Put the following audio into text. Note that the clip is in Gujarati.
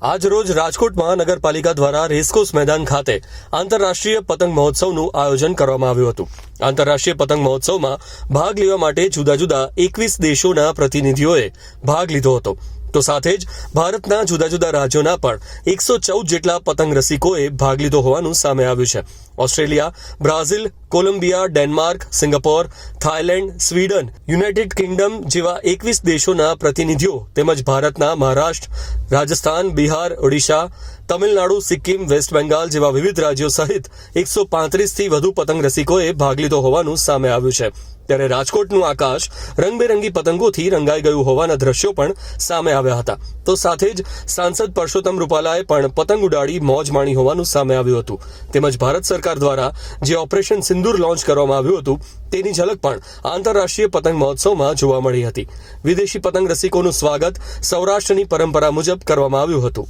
આજ રોજ રાજકોટ મહાનગરપાલિકા દ્વારા રેસકોર્સ મેદાન ખાતે આંતરરાષ્ટ્રીય પતંગ મહોત્સવનું આયોજન કરવામાં આવ્યું હતું. આંતરરાષ્ટ્રીય પતંગ મહોત્સવમાં ભાગ લેવા માટે જુદા જુદા એકવીસ દેશોના પ્રતિનિધિઓએ ભાગ લીધો હતો. તો સાથે જ ભારતના જુદા જુદા રાજ્યોના પણ એકસો ચૌદ જેટલા પતંગ રસિકોએ ભાગ લીધો હોવાનું સામે આવ્યું છે. Australia, Brazil, Colombia, Denmark, Singapore, Thailand, Sweden, United Kingdom જેવા એકવીસ દેશોના પ્રતિનિધિઓ તેમજ ભારતના મહારાષ્ટ્ર, રાજસ્થાન, બિહાર, ઓડિશા, તમિલનાડુ, સિક્કિમ, વેસ્ટ બેંગાલ જેવા વિવિધ રાજ્યો સહિત એકસો પાંત્રીસથી વધુ પતંગ રસિકોએ ભાગ લીધો હોવાનું સામે આવ્યું છે. ત્યારે રાજકોટનું આકાશ રંગબેરંગી પતંગોથી રંગાઈ ગયું હોવાના દ્રશ્યો પણ સામે આવ્યા હતા. તો સાથે જ સાંસદ પરસોત્તમ રૂપાલાએ પણ પતંગ ઉડાડી મોજ માણી હોવાનું સામે આવ્યું હતું. તેમજ ભારત સરકાર દ્વારા જે ઓપરેશન સિંદૂર લોન્ચ કરવામાં આવ્યું હતું, તેની ઝલક પણ આંતરરાષ્ટ્રીય પતંગ મહોત્સવમાં જોવા મળી હતી. વિદેશી પતંગ રસિકોનું સ્વાગત સૌરાષ્ટ્રની પરંપરા મુજબ કરવામાં આવ્યું હતું.